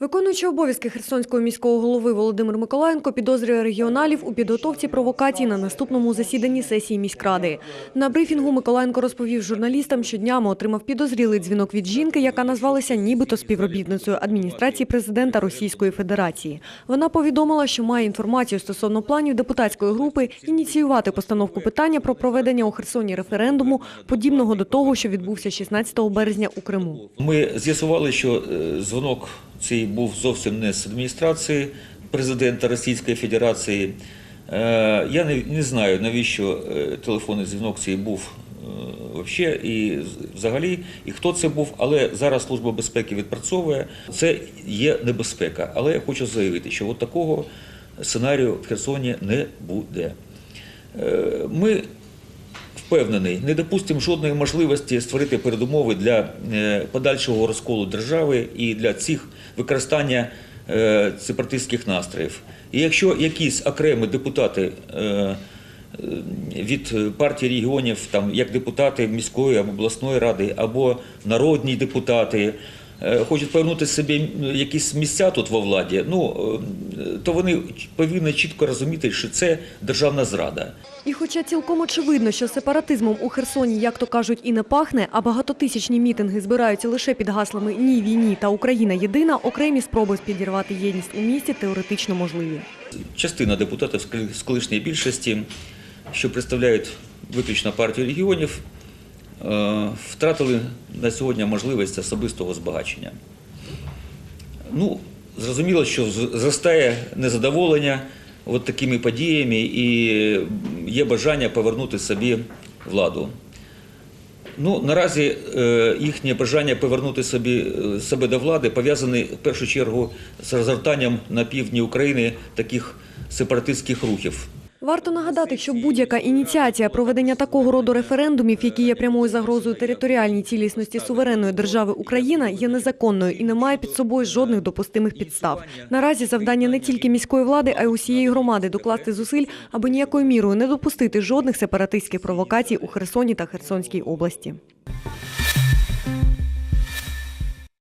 Виконуючий обов'язки Херсонського міського голови Володимир Миколаєнко підозрює регіоналів у підготовці провокацій на наступному засіданні сесії міськради. На брифінгу Миколаєнко розповів журналістам, що днями отримав підозрілий дзвінок від жінки, яка назвалася нібито співробітницею адміністрації президента Російської Федерації. Вона повідомила, що має інформацію стосовно планів депутатської групи ініціювати постановку питання про проведення у Херсоні референдуму, подібного до того, що відбувся 16 березня у Криму. Ми з'ясували, що е, дзвонок цей був зовсім не з адміністрації президента Російської Федерації. Е, Я не, не знаю, навіщо е, телефонний дзвінок цей був взагалі і взагалі, і хто це був, але зараз Служба безпеки відпрацьовує. Це є небезпека. Але я хочу заявити, що от такого сценарію в Херсоні не буде. Е, Ми впевнений, не допустимо жодної можливості створити передумови для е, подальшого розколу держави і для цих використання е, сепаратистських настроїв. І якщо якісь окремі депутати е, від партії регіонів, там як депутати міської або обласної ради, або народні депутати. Е, Хочуть повернути собі якісь місця тут во владі, ну е, то вони повинні чітко розуміти, що це державна зрада. І хоча цілком очевидно, що сепаратизмом у Херсоні, як то кажуть, і не пахне, а багатотисячні мітинги збираються лише під гаслами Ні війні та Україна єдина, окремі спроби підірвати єдність у місті теоретично можливі. Частина депутатів з колишньої більшості, що представляють виключно партію регіонів, втратили на сьогодні можливість особистого збагачення. Ну, зрозуміло, що зростає незадоволення от такими подіями і є бажання повернути собі владу. Ну, наразі е, їхнє бажання повернути собі е, себе до влади пов'язане в першу чергу з розгортанням на півдні України таких сепаратистських рухів. Варто нагадати, що будь-яка ініціація проведення такого роду референдумів, які є прямою загрозою територіальній цілісності суверенної держави Україна, є незаконною і не має під собою жодних допустимих підстав. Наразі завдання не тільки міської влади, а й усієї громади докласти зусиль, аби ніякою мірою не допустити жодних сепаратистських провокацій у Херсоні та Херсонській області.